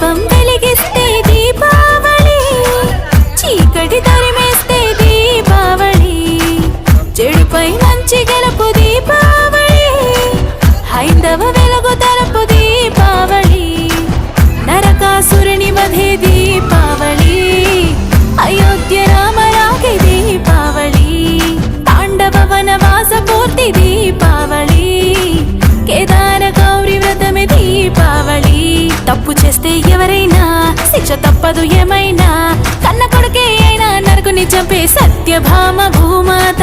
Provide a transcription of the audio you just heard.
దీపం వెలిగిస్తే దీపావళి చీకటి తరిమేస్తే దీపావళి. చెడుపై మంచి గెలుపు దీపావళి హైందవ వెలుగు తరపు దీపావళి. నరకాసురుని వధే దీపావళి అయోధ్య రామరాగి దీపావళి. తాండవ వనవాస పూర్తి దీపావళి. చేస్తే ఎవరైనా శిక్ష తప్పదు ఏమైనా కన్న కొడుకే అయినా నరకుని చంపే సత్యభామ భూమాత.